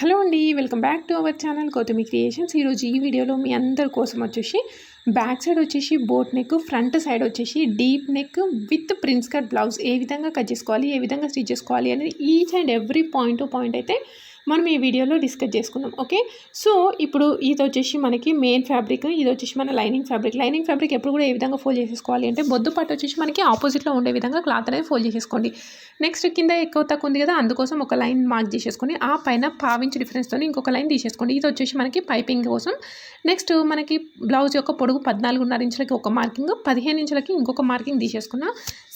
Hello అండి welcome back to our channel Gautami creations. ఈరోజు ఈ వీడియోలో మీ అందరి కోసం వచ్చేసి బ్యాక్ సైడ్ వచ్చేసి బోట్ నెక్ ఫ్రంట్ సైడ్ వచ్చేసి deep neck with prince cut blouse ఏ విధంగా కట్ చేసుకోవాలి ఏ విధంగా స్టిచ్ చేసుకోవాలి అనేది each and every point to point అయితే మనం ఈ వీడియోలో డిస్కస్ చేసుకుందాం ఓకే? సో ఇప్పుడు ఇది వచ్చేసి మనకి మెయిన్ ఫ్యాబ్రిక్ ఇది వచ్చేసి మన లైనింగ్ ఫ్యాబ్రిక్ లైనింగ్ ఫ్యాబ్రిక్ ఎప్పుడు కూడా ఏ విధంగా ఫోల్డ్ చేసేసుకోవాలి అంటే బొద్దు పట్టు వచ్చేసి మనకి ఆపోజిట్లో ఉండే విధంగా క్లాత్ అనేది ఫోల్డ్ చేసేసుకోండి. నెక్స్ట్ కింద ఎక్కువ తక్కువ ఉంది కదా అందుకోసం ఒక లైన్ మార్క్ చేసేసుకొని ఆ పైన పావించి డిఫరెన్స్తో ఇంకొక లైన్ తీసేసుకోండి. ఇది వచ్చేసి మనకి పైపింగ్ కోసం. నెక్స్ట్ మనకి బ్లౌజ్ యొక్క పొడుగు పద్నాలుగున్నర ఇంచులకి ఒక మార్కింగ్ పదిహేను ఇంచులకి ఇంకొక మార్కింగ్ తీసేసుకున్నా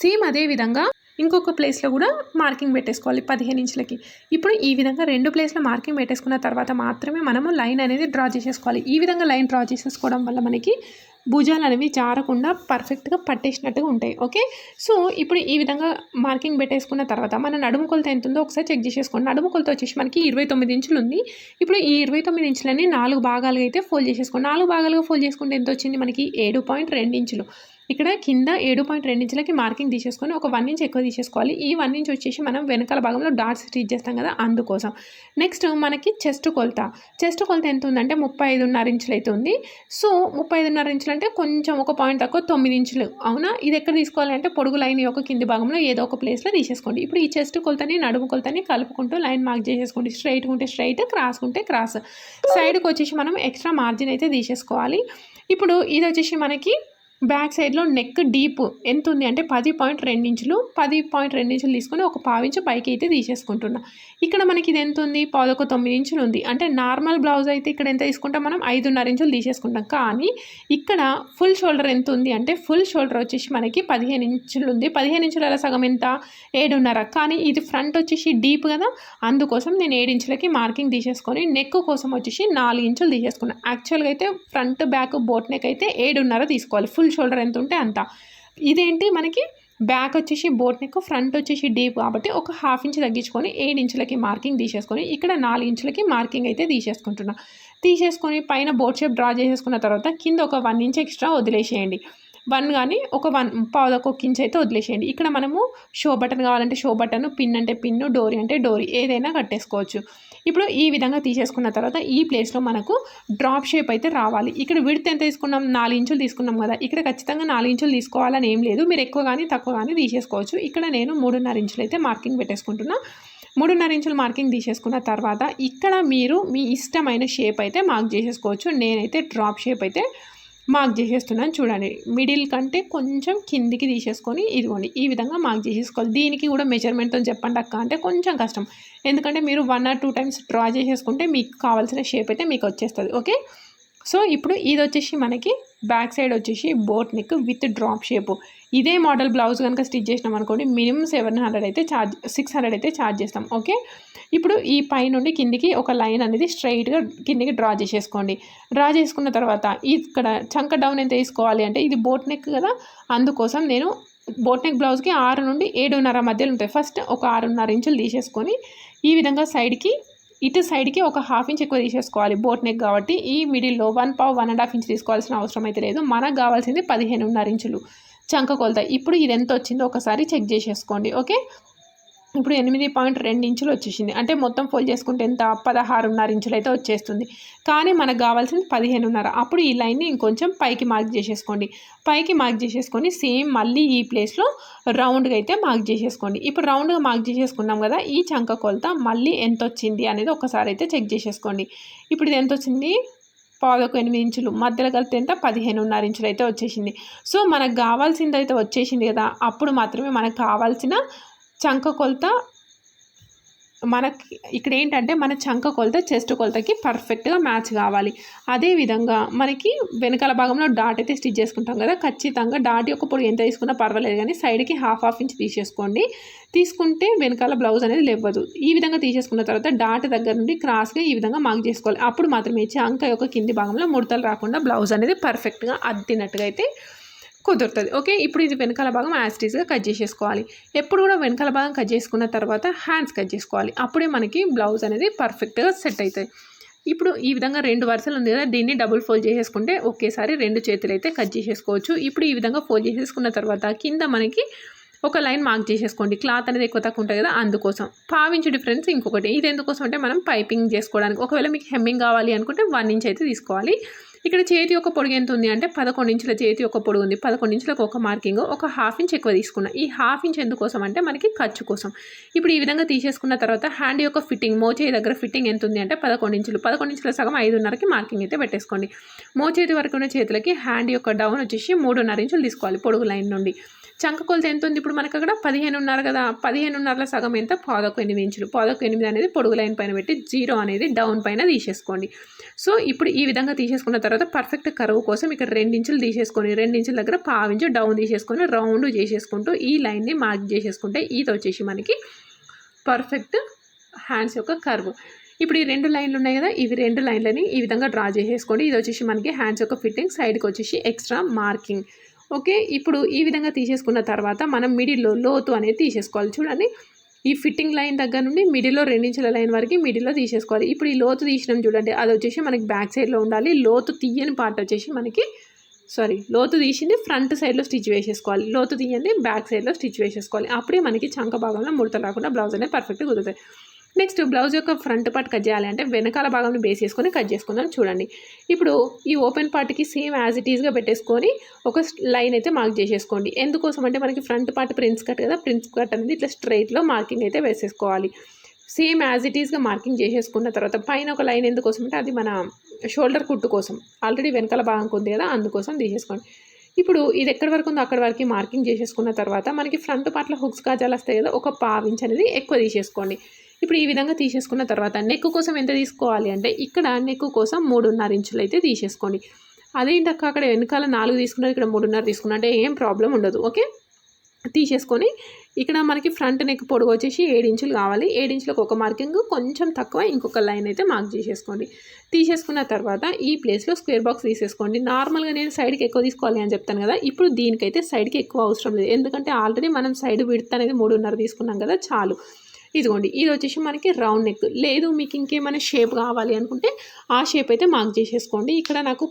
సేమ్ అదే విధంగా ఇంకొక ప్లేస్లో కూడా మార్కింగ్ పెట్టేసుకోవాలి పదిహేను ఇంచులకి. ఇప్పుడు ఈ విధంగా రెండు ప్లేస్లో మార్కింగ్ పెట్టేసుకున్న తర్వాత మాత్రమే మనము లైన్ అనేది డ్రా చేసేసుకోవాలి. ఈ విధంగా లైన్ డ్రా చేసేసుకోవడం వల్ల మనకి భుజాలు అనేవి జారకుండా పర్ఫెక్ట్గా పట్టేసినట్టుగా ఉంటాయి. ఓకే? సో ఇప్పుడు ఈ విధంగా మార్కింగ్ పెట్టేసుకున్న తర్వాత మన నడుము కొలత ఎంత ఉందో ఒకసారి చెక్ చేసేసుకోండి. నడుము కొలత వచ్చేసి మనకి ఇరవై తొమ్మిది ఇంచులు ఉంది. ఇప్పుడు ఈ ఇరవై తొమ్మిది ఇంచులని నాలుగు భాగాలుగా అయితే ఫోల్డ్ చేసేసుకోండి. నాలుగు భాగాలుగా ఫోల్డ్ చేసుకుంటే ఎంత వచ్చింది? మనకి ఏడు పాయింట్ రెండు ఇంచులు. ఇక్కడ కింద ఏడు పాయింట్ రెండు ఇంచులకి మార్కింగ్ తీసేసుకొని ఒక వన్ ఇంచ్ ఎక్కువ తీసేసుకోవాలి. ఈ వన్ ఇంచ్ వచ్చేసి మనం వెనకాల భాగంలో డాట్స్ స్టిచ్ చేస్తాం కదా అందుకోసం. నెక్స్ట్ మనకి చెస్ట్ కొలత. చెస్ట్ కొలత ఎంత ఉందంటే ముప్పై ఐదున్నర ఇంచులు అయితే ఉంది. సో ముప్పై ఐదున్నర ఇంచులు అంటే కొంచెం ఒక పాయింట్ తక్కువ తొమ్మిది ఇంచులు. అవునా? ఇది ఎక్కడ తీసుకోవాలి అంటే పొడుగు లైన్ యొక్క కింది భాగంలో ఏదో ఒక ప్లేస్లో తీసేసుకోండి. ఇప్పుడు ఈ చెస్ట్ కొలతని నడుము కొలతని కలుపుకుంటూ లైన్ మార్క్ చేసేసుకోండి. స్ట్రైట్ ఉంటే స్ట్రైట్ క్రాస్ ఉంటే క్రాస్. సైడ్కి వచ్చేసి మనం ఎక్స్ట్రా మార్జిన్ అయితే తీసేసుకోవాలి. ఇప్పుడు ఇది వచ్చేసి మనకి బ్యాక్ సైడ్లో నెక్ డీప్ ఎంత ఉంది అంటే పది పాయింట్ రెండు ఇంచులు పది పాయింట్ రెండు ఇంచులు తీసుకొని ఒక పావించు పైకి అయితే తీసేసుకుంటున్నా. ఇక్కడ మనకి ఇది ఎంత ఉంది? పదొక తొమ్మిది ఇంచులు ఉంది. అంటే నార్మల్ బ్లౌజ్ అయితే ఇక్కడ ఎంత తీసుకుంటాం మనం? ఐదున్నర ఇంచులు తీసేసుకుంటాం. కానీ ఇక్కడ ఫుల్ షోల్డర్ ఎంత ఉంది అంటే ఫుల్ షోల్డర్ వచ్చేసి మనకి పదిహేను ఇంచులు ఉంది. పదిహేను ఇంచుల సగం ఎంత? ఏడున్నర. కానీ ఇది ఫ్రంట్ వచ్చేసి డీప్ కదా? అందుకోసం నేను ఏడు ఇంచులకి మార్కింగ్ తీసేసుకొని నెక్ కోసం వచ్చేసి నాలుగు ఇంచులు తీసేసుకున్నాను యాక్చువల్గా అయితే ఫ్రంట్ బ్యాక్ బోట్ నెక్ అయితే ఏడున్నర తీసుకోవాలి. ఫుల్ షోల్డర్ ఎంత ఉంటే అంత. ఇదేంటి? మనకి బ్యాక్ వచ్చేసి బోట్ నెక్ ఫ్రంట్ వచ్చేసి డీప్ కాబట్టి ఒక హాఫ్ ఇంచ్ తగ్గించుకొని ఏడు ఇంచులకి మార్కింగ్ తీసేసుకొని ఇక్కడ నాలుగు ఇంచులకి మార్కింగ్ అయితే తీసేసుకుంటున్నా. తీసేసుకొని పైన బోట్ షేప్ డ్రా చేసేసుకున్న తర్వాత కింద ఒక వన్ ఇంచ్ ఎక్స్ట్రా వదిలేసేయండి. వన్ కానీ ఒక వన్ పావు ఒక ఇంచ్ అయితే వదిలేసేయండి. ఇక్కడ మనము షో బటన్ కావాలంటే షో బటన్ పిన్ అంటే పిన్ను డోరీ అంటే డోరీ ఏదైనా కట్టేసుకోవచ్చు. ఇప్పుడు ఈ విధంగా తీసేసుకున్న తర్వాత ఈ ప్లేస్లో మనకు డ్రాప్ షేప్ అయితే రావాలి. ఇక్కడ విడత్ ఎంత తీసుకున్నాం? నాలుగు ఇంచులు తీసుకున్నాం కదా. ఇక్కడ ఖచ్చితంగా నాలుగు ఇంచులు తీసుకోవాలని ఏం లేదు. మీరు ఎక్కువ కానీ తక్కువ కానీ తీసేసుకోవచ్చు. ఇక్కడ నేను మూడున్నర ఇంచులు అయితే మార్కింగ్ పెట్టేసుకుంటున్నా. మూడున్నర ఇంచులు మార్కింగ్ తీసేసుకున్న తర్వాత ఇక్కడ మీరు మీ ఇష్టమైన షేప్ అయితే మార్క్ చేసేసుకోవచ్చు. నేనైతే డ్రాప్ షేప్ అయితే మార్క్ చేసేస్తున్నాను చూడండి. మిడిల్ కంటే కొంచెం కిందికి తీసేసుకొని ఇదిగోండి ఈ విధంగా మార్క్ చేసేసుకోవాలి. దీనికి కూడా మెజర్మెంట్తో చెప్పండి అక్క అంటే కొంచెం కష్టం. ఎందుకంటే మీరు one or two times draw చేసేసుకుంటే మీకు కావాల్సిన షేప్ అయితే మీకు వచ్చేస్తుంది. ఓకే సో ఇప్పుడు ఇది వచ్చేసి మనకి బ్యాక్ సైడ్ వచ్చేసి boat neck with drop shape. ఇదే మోడల్ బ్లౌజ్ కనుక స్టిచ్ చేసినాం అనుకోండి మినిమం సెవెన్ హండ్రెడ్ అయితే ఛార్జ్ సిక్స్ హండ్రెడ్ అయితే ఛార్జ్ చేస్తాం. ఓకే? ఇప్పుడు ఈ పై నుండి కిందికి ఒక లైన్ అనేది స్ట్రైట్గా కిందికి డ్రా చేసేసుకోండి. డ్రా చేసుకున్న తర్వాత ఇక్కడ చంక డౌన్ ఎంత వేసుకోవాలి అంటే ఇది బోట్ నెక్ కదా అందుకోసం నేను బోట్ నెక్ బ్లౌజ్కి ఆరు నుండి ఏడున్నర మధ్యలో ఉంటాయి. ఫస్ట్ ఒక ఆరున్నర ఇంచులు తీసేసుకొని ఈ విధంగా సైడ్కి ఇటు సైడ్కి ఒక హాఫ్ ఇంచ్ ఎక్కువ తీసేసుకోవాలి. బోట్ నెక్ కాబట్టి ఈ మిడిల్లో వన్ పావు వన్ అండ్ హాఫ్ ఇంచ్ తీసుకోవాల్సిన అవసరం అయితే లేదు. మనకు కావాల్సింది పదిహేనున్నర ఇంచులు. చంక కొలత. ఇప్పుడు ఇది ఎంత వచ్చిందో ఒకసారి చెక్ చేసేసుకోండి. ఓకే? ఇప్పుడు ఎనిమిది పాయింట్ రెండు ఇంచులు వచ్చేసింది. అంటే మొత్తం ఫోల్డ్ చేసుకుంటే ఎంత? పదహారున్నర ఇంచులు అయితే వచ్చేస్తుంది. కానీ మనకు కావాల్సింది పదిహేనున్నర. అప్పుడు ఈ లైన్ని ఇంకొంచెం పైకి మార్క్ చేసేసుకోండి. పైకి మార్క్ చేసేసుకొని సేమ్ మళ్ళీ ఈ ప్లేస్లో రౌండ్గా అయితే మార్క్ చేసేసుకోండి. ఇప్పుడు రౌండ్గా మార్క్ చేసేసుకున్నాం కదా ఈ చంక కొలత మళ్ళీ ఎంత వచ్చింది అనేది ఒకసారి అయితే చెక్ చేసేసుకోండి. ఇప్పుడు ఇది ఎంత వచ్చింది పాదొక ఎనిమిది ఇంచులు. మధ్యలో కలిపితే ఎంత? పదిహేనున్నర ఇంచులు అయితే వచ్చేసింది. సో మనకు కావాల్సింది అయితే వచ్చేసింది కదా అప్పుడు మాత్రమే మనకు కావాల్సిన చంక కొలత మనకి ఇక్కడ ఏంటంటే మన చంక కొలత చెస్ట్ కొలతకి పర్ఫెక్ట్గా మ్యాచ్ కావాలి. అదేవిధంగా మనకి వెనకాల భాగంలో డాట్ అయితే స్టిచ్ చేసుకుంటాం కదా ఖచ్చితంగా డాట్ యొక్క పొడి ఎంత తీసుకున్నా పర్వాలేదు కానీ సైడ్కి హాఫ్ హాఫ్ ఇంచ్ తీసేసుకోండి. తీసుకుంటే వెనకాల బ్లౌజ్ అనేది లేవదు ఈ విధంగా తీసేసుకున్న తర్వాత డాట్ దగ్గర నుండి క్రాస్గా ఈ విధంగా మార్క్ చేసుకోవాలి. అప్పుడు మాత్రమే చంక యొక్క కింది భాగంలో ముడతలు రాకుండా బ్లౌజ్ అనేది పర్ఫెక్ట్గా అద్దినట్టుగా అయితే కుదురుతుంది. ఓకే? ఇప్పుడు ఇది వెనకాల భాగం యాస్టీస్గా కట్ చేసేసుకోవాలి. ఎప్పుడు కూడా వెనకాల భాగం కట్ చేసుకున్న తర్వాత హ్యాండ్స్ కట్ చేసుకోవాలి. అప్పుడే మనకి బ్లౌజ్ అనేది పర్ఫెక్ట్గా సెట్ అవుతుంది ఇప్పుడు ఈ విధంగా రెండు వరుసలు ఉంది కదా దీన్ని డబుల్ ఫోల్డ్ చేసేసుకుంటే ఒకేసారి రెండు చేతులు అయితే కట్ చేసేసుకోవచ్చు. ఇప్పుడు ఈ విధంగా ఫోల్డ్ చేసేసుకున్న తర్వాత కింద మనకి ఒక లైన్ మార్క్ చేసేసుకోండి. క్లాత్ అనేది ఎక్కువ తక్కువ ఉంటుంది కదా అందుకోసం. పావించు డిఫరెన్స్ ఇంకొకటి. ఇది ఎందుకోసం అంటే మనం పైపింగ్ చేసుకోవడానికి. ఒకవేళ మీకు హెమ్మింగ్ కావాలి అనుకుంటే వన్ ఇంచ్ అయితే తీసుకోవాలి. ఇక్కడ చేతి యొక్క పొడుగు ఎంత ఉంది అంటే పదకొండు ఇంచుల చేతి యొక్క పొడుగు ఉంది. పదకొండు ఇంచులకు ఒక మార్కింగ్ ఒక హాఫ్ ఇంచ్ ఎక్కువ తీసుకున్నా. ఈ హాఫ్ ఇంచ్ ఎందుకోసం అంటే మనకి ఖర్చు కోసం. ఇప్పుడు ఈ విధంగా తీసేసుకున్న తర్వాత హ్యాండ్ యొక్క ఫిట్టింగ్ మోచేయి దగ్గర ఫిట్టింగ్ ఎంత ఉంది అంటే పదకొండు ఇంచులు. పదకొండు ఇంచుల సగం ఐదున్నరకి మార్కింగ్ అయితే పెట్టేసుకోండి. మోచేతి వరకు ఉన్న చేతులకి హ్యాండ్ యొక్క డౌన్ వచ్చేసి మూడున్నర ఇంచులు తీసుకోవాలి పొడుగు లైన్ నుండి. చంక కొలత ఎంత ఉంది? ఇప్పుడు మనకు అక్కడ పదిహేనున్నర కదా పదిహేనున్నరలో సగం ఎంత? పాదకు ఎనిమిది ఇంచులు. పాదకు ఎనిమిది అనేది పొడుగు లైన్ పైన పెట్టి జీరో అనేది డౌన్ పైన తీసేసుకోండి. సో ఇప్పుడు ఈ విధంగా తీసేసుకున్న తర్వాత పర్ఫెక్ట్ కరువు కోసం ఇక్కడ రెండించులు తీసేసుకొని రెండించుల దగ్గర పావించు డౌన్ తీసేసుకొని రౌండ్ చేసేసుకుంటూ ఈ లైన్ని మార్క్ చేసేసుకుంటే ఇది వచ్చేసి మనకి పర్ఫెక్ట్ హ్యాండ్స్ యొక్క కర్వ్. ఇప్పుడు ఈ రెండు లైన్లు ఉన్నాయి కదా ఇవి రెండు లైన్లని ఈ విధంగా డ్రా చేసేసుకోండి. ఇది వచ్చేసి మనకి హ్యాండ్స్ యొక్క ఫిట్టింగ్ సైడ్కి వచ్చేసి ఎక్స్ట్రా మార్కింగ్. ఓకే? ఇప్పుడు ఈ విధంగా తీసేసుకున్న తర్వాత మనం మిడిల్లో లోతు అనేది తీసేసుకోవాలి. చూడండి. ఈ ఫిట్టింగ్ లైన్ దగ్గర నుండి మిడిల్లో రెండించుల లైన్ వరకు మిడిల్లో తీసేసుకోవాలి. ఇప్పుడు ఈ లోతు తీసినాం చూడండి. అది వచ్చేసి మనకి బ్యాక్ సైడ్లో ఉండాలి. లోతు తీయని పార్ట్ వచ్చేసి మనకి సారీ లోతు తీసింది ఫ్రంట్ సైడ్లో స్టిచ్ వేసేసుకోవాలి. లోతు తీయండి బ్యాక్ సైడ్లో స్టిచ్ వేసేసుకోవాలి. అప్పుడే మనకి చంక భాగంలో ముడత రాకుండా బ్లౌజ్ అనేది పర్ఫెక్ట్గా కుదురుతాయి. నెక్స్ట్ బ్లౌజ్ యొక్క ఫ్రంట్ పార్ట్ కట్ చేయాలి అంటే వెనకాల భాగం బేస్ చేసుకొని కట్ చేసుకుందాం చూడండి. ఇప్పుడు ఈ ఓపెన్ పార్ట్కి సేమ్ యాజ్ ఇట్ ఈస్గా పెట్టేసుకొని ఒక లైన్ అయితే మార్క్ చేసేసుకోండి. ఎందుకోసం అంటే మనకి ఫ్రంట్ పార్ట్ ప్రిన్స్ కట్ కదా ప్రిన్స్ కట్ అనేది ఇట్లా స్ట్రైట్లో మార్కింగ్ అయితే వేసేసుకోవాలి. సేమ్ యాజ్ ఇట్ ఈస్గా మార్కింగ్ చేసేసుకున్న తర్వాత పైన ఒక లైన్ ఎందుకోసం అంటే అది మన షోల్డర్ కుట్టు కోసం. ఆల్రెడీ వెనకాల భాగం ఉంది కదా అందుకోసం తీసేసుకోండి. ఇప్పుడు ఇది ఎక్కడి వరకు ఉందో అక్కడి వరకు మార్కింగ్ చేసేసుకున్న తర్వాత మనకి ఫ్రంట్ పార్ట్లో హుక్స్ కాజాలు వస్తాయి కదా ఒక పావించ్ అనేది ఎక్కువ తీసేసుకోండి. ఇప్పుడు ఈ విధంగా తీసేసుకున్న తర్వాత నెక్ కోసం ఎంత తీసుకోవాలి అంటే ఇక్కడ నెక్ కోసం మూడున్నర ఇంచులు అయితే తీసేసుకోండి. అదేంటక్క అక్కడ వెనకాల నాలుగు తీసుకున్నారు ఇక్కడ మూడున్నర తీసుకున్నా అంటే ఏం ప్రాబ్లం ఉండదు ఓకే? తీసేసుకొని ఇక్కడ మనకి ఫ్రంట్ నెక్ పొడుగు వచ్చేసి ఏడు ఇంచులు కావాలి. ఏడు ఇంచులకు ఒక మార్కింగ్ కొంచెం తక్కువ ఇంకొక లైన్ అయితే మార్క్ చేసేసుకోండి. తీసేసుకున్న తర్వాత ఈ ప్లేస్లో స్క్వేర్ బాక్స్ తీసేసుకోండి. నార్మల్గా నేను సైడ్కి ఎక్కువ తీసుకోవాలి అని చెప్తాను కదా ఇప్పుడు దీనికైతే సైడ్కి ఎక్కువ అవసరం లేదు. ఎందుకంటే ఆల్రెడీ మనం సైడ్ విడత అనేది మూడున్నర తీసుకున్నాం కదా చాలు. ఇదిగోండి ఇది వచ్చేసి మనకి రౌండ్ నెక్. లేదు మీకు ఇంకేమైనా షేప్ కావాలి అనుకుంటే ఆ షేప్ అయితే మార్క్ చేసేసుకోండి. ఇక్కడ నాకు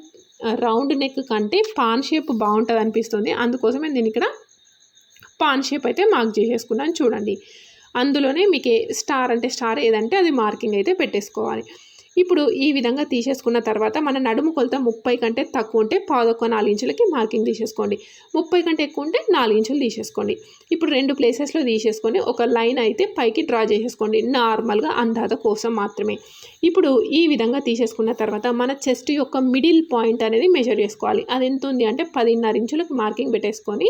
రౌండ్ నెక్ కంటే పాన్ షేప్ బాగుంటుంది అనిపిస్తుంది. అందుకోసమే నేను ఇక్కడ పాన్ షేప్ అయితే మార్క్ చేసేసుకున్నాను. చూడండి అందులోనే మీకు ఏ స్టార్ అంటే స్టార్ ఏదంటే అది మార్కింగ్ అయితే పెట్టేసుకోవాలి. ఇప్పుడు ఈ విధంగా తీసేసుకున్న తర్వాత మన నడుము కొలత ముప్పై కంటే తక్కువ ఉంటే పాదొక్క నాలుగు ఇంచులకి మార్కింగ్ తీసేసుకోండి. ముప్పై కంటే ఎక్కువ ఉంటే నాలుగు ఇంచులు తీసేసుకోండి. ఇప్పుడు రెండు ప్లేసెస్లో తీసేసుకొని ఒక లైన్ అయితే పైకి డ్రా చేసేసుకోండి. నార్మల్గా అందాత కోసం మాత్రమే. ఇప్పుడు ఈ విధంగా తీసేసుకున్న తర్వాత మన చెస్ట్ యొక్క మిడిల్ పాయింట్ అనేది మెజర్ చేసుకోవాలి. అది ఎంత ఉంది అంటే పదిన్నర ఇంచులకు మార్కింగ్ పెట్టేసుకొని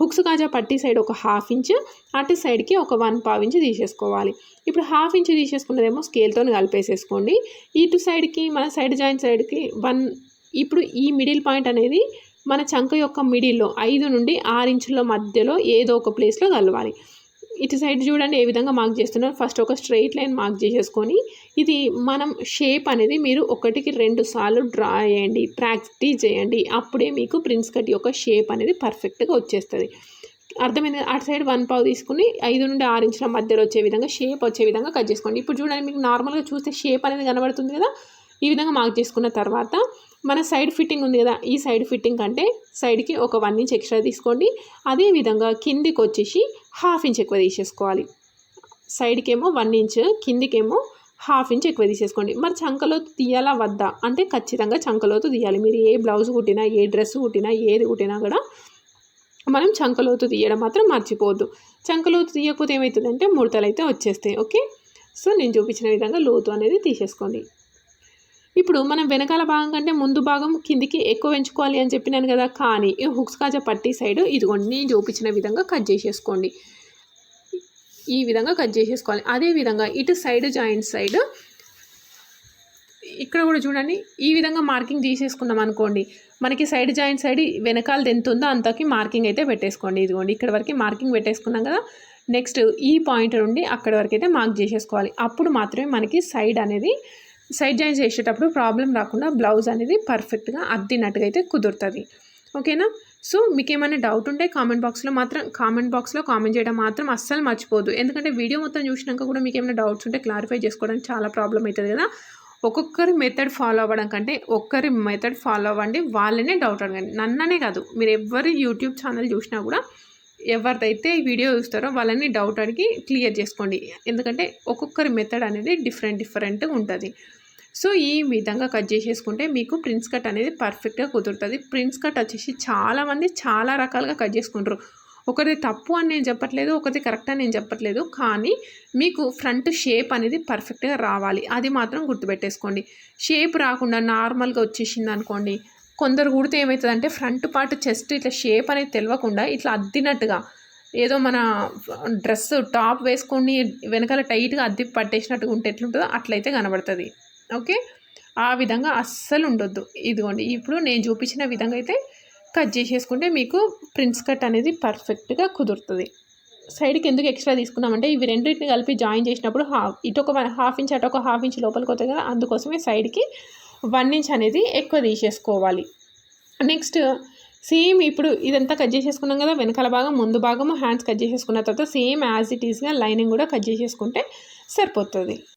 హుక్స్ కాజా పట్టి సైడ్ ఒక హాఫ్ ఇంచ్ అటు సైడ్కి ఒక వన్ పావు ఇంచ్ తీసేసుకోవాలి. ఇప్పుడు హాఫ్ ఇంచ్ తీసేసుకున్నదేమో స్కేల్తో కలిపేసేసుకోండి. ఇటు సైడ్కి మన సైడ్ జాయింట్ సైడ్కి వన్ ఇప్పుడు ఈ మిడిల్ పాయింట్ అనేది మన చంక యొక్క మిడిల్లో ఐదు నుండి ఆరు ఇంచుల మధ్యలో ఏదో ఒక ప్లేస్లో కలవాలి. ఇటు సైడ్ చూడండి ఏ విధంగా మార్క్ చేస్తున్నారు. ఫస్ట్ ఒక స్ట్రైట్ లైన్ మార్క్ చేసేసుకొని ఇది మనం షేప్ అనేది మీరు ఒకటికి రెండు సార్లు డ్రా చేయండి ప్రాక్టీస్ చేయండి. అప్పుడే మీకు ప్రిన్స్ కట్ యొక్క షేప్ అనేది పర్ఫెక్ట్గా వచ్చేస్తుంది. అర్థమైంది? అటు సైడ్ వన్ పావు తీసుకుని ఐదు నుండి ఆరు ఇంచుల మధ్యలో వచ్చే విధంగా షేప్ వచ్చే విధంగా కట్ చేసుకోండి. ఇప్పుడు చూడండి మీకు నార్మల్గా చూస్తే షేప్ అనేది కనబడుతుంది కదా? ఈ విధంగా మార్క్ చేసుకున్న తర్వాత మన సైడ్ ఫిట్టింగ్ ఉంది కదా ఈ సైడ్ ఫిట్టింగ్ కంటే సైడ్కి ఒక వన్ ఇంచ్ ఎక్స్ట్రా తీసుకోండి. అదే విధంగా కిందికి వచ్చేసి హాఫ్ ఇంచ్ ఎక్కువ తీసేసుకోవాలి. సైడ్కేమో వన్ ఇంచ్ కిందికేమో హాఫ్ ఇంచ్ ఎక్కువ తీసేసుకోండి. మరి చంకలోతు తీయాలా వద్దా? అంటే ఖచ్చితంగా చంకలోతు తీయాలి. మీరు ఏ బ్లౌజ్ కుట్టినా ఏ డ్రెస్ కుట్టినా ఏది కుట్టినా కూడా మనం చంకలోతు తీయడం మాత్రం మర్చిపోవద్దు. చంకలోతు తీయకపోతే ఏమవుతుందంటే ముడతలు అయితే వచ్చేస్తాయి. ఓకే? సో నేను చూపించిన విధంగా లోతు అనేది తీసేసుకోండి. ఇప్పుడు మనం వెనకాల భాగం కంటే ముందు భాగం కిందికి ఎక్కువ ఎంచుకోవాలి అని చెప్పినాను కదా కానీ ఈ హుక్స్ కాజా పట్టి సైడ్ ఇదిగోండి నేను చూపించిన విధంగా కట్ చేసేసుకోండి. ఈ విధంగా కట్ చేసేసుకోవాలి. అదే విధంగా ఇటు సైడ్ జాయింట్ సైడ్ ఇక్కడ కూడా చూడండి ఈ విధంగా మార్కింగ్ చేసేసుకున్నాం అనుకోండి మనకి సైడ్ జాయింట్ సైడ్ వెనకాల ఎంత ఉందో అంతకి మార్కింగ్ అయితే పెట్టేసుకోండి. ఇదిగోండి ఇక్కడ వరకు మార్కింగ్ పెట్టేసుకున్నాం కదా నెక్స్ట్ ఈ పాయింట్ నుండి అక్కడ వరకు అయితే మార్క్ చేసేసుకోవాలి. అప్పుడు మాత్రమే మనకి సైడ్ అనేది సైడ్ జాయింట్స్ చేసేటప్పుడు ప్రాబ్లం రాకుండా బ్లౌజ్ అనేది పర్ఫెక్ట్గా అద్దినట్టుగా అయితే కుదురుతుంది. ఓకేనా? సో మీకు ఏమైనా డౌట్ ఉంటే కామెంట్ బాక్స్లో మాత్రం కామెంట్ బాక్స్లో కామెంట్ చేయడం మాత్రం అస్సలు మర్చిపోదు ఎందుకంటే వీడియో మొత్తం చూసినాక కూడా మీకు ఏమైనా డౌట్స్ ఉంటే క్లారిఫై చేసుకోవడానికి చాలా ప్రాబ్లం అవుతుంది కదా. ఒక్కొక్కరి మెథడ్ ఫాలో అవ్వడం కంటే ఒక్కరి మెథడ్ ఫాలో అవ్వండి వాళ్ళనే డౌట్ అడగండి. నన్ననే కాదు మీరు ఎవరి యూట్యూబ్ ఛానల్ చూసినా కూడా ఎవరిదైతే వీడియో చూస్తారో వాళ్ళని డౌట్ అడిగి క్లియర్ చేసుకోండి. ఎందుకంటే ఒక్కొక్కరి మెథడ్ అనేది డిఫరెంట్ డిఫరెంట్ ఉంటుంది. సో ఈ విధంగా కట్ చేసేసుకుంటే మీకు ప్రిన్స్ కట్ అనేది పర్ఫెక్ట్గా కుదురుతుంది. ప్రిన్స్ కట్ వచ్చేసి చాలామంది చాలా రకాలుగా కట్ చేసుకుంటారు. ఒకటి తప్పు అని నేను చెప్పట్లేదు ఒకటి కరెక్ట్ అని నేను చెప్పట్లేదు. కానీ మీకు ఫ్రంట్ షేప్ అనేది పర్ఫెక్ట్గా రావాలి. అది మాత్రం గుర్తుపెట్టేసుకోండి. షేప్ రాకుండా నార్మల్గా వచ్చేసింది అనుకోండి కొందరు కుడితే ఏమవుతుందంటే ఫ్రంట్ పార్ట్ చెస్ట్ ఇట్లా షేప్ అనేది తెలియకుండా ఇట్లా అద్దినట్టుగా ఏదో మన డ్రెస్ టాప్ వేసుకొని వెనకాల టైట్గా అద్ది పట్టేసినట్టుగా ఉంటే ఎట్లుంటుందో అట్లయితే కనబడుతుంది. ఓకే? ఆ విధంగా అస్సలు ఉండొద్దు. ఇదిగోండి ఇప్పుడు నేను చూపించిన విధంగా అయితే కట్ చేసేసుకుంటే మీకు ప్రిన్స్ కట్ అనేది పర్ఫెక్ట్గా కుదురుతుంది. సైడ్కి ఎందుకు ఎక్స్ట్రా తీసుకున్నామంటే ఇవి రెండింటిని కలిపి జాయిన్ చేసినప్పుడు హాఫ్ ఇటు ఒక హాఫ్ ఇంచ్ అటు ఒక హాఫ్ ఇంచ్ లోపలికి వస్తుంది కదా అందుకోసమే సైడ్కి వన్ ఇంచ్ అనేది ఎక్కువ తీసేసుకోవాలి. నెక్స్ట్ సేమ్ ఇప్పుడు ఇదంతా కట్ చేసేసుకున్నాం కదా వెనకాల భాగం ముందు భాగము హ్యాండ్స్ కట్ చేసేసుకున్న తర్వాత సేమ్ యాజ్ ఇట్ ఈస్గా లైనింగ్ కూడా కట్ చేసేసుకుంటే సరిపోతుంది.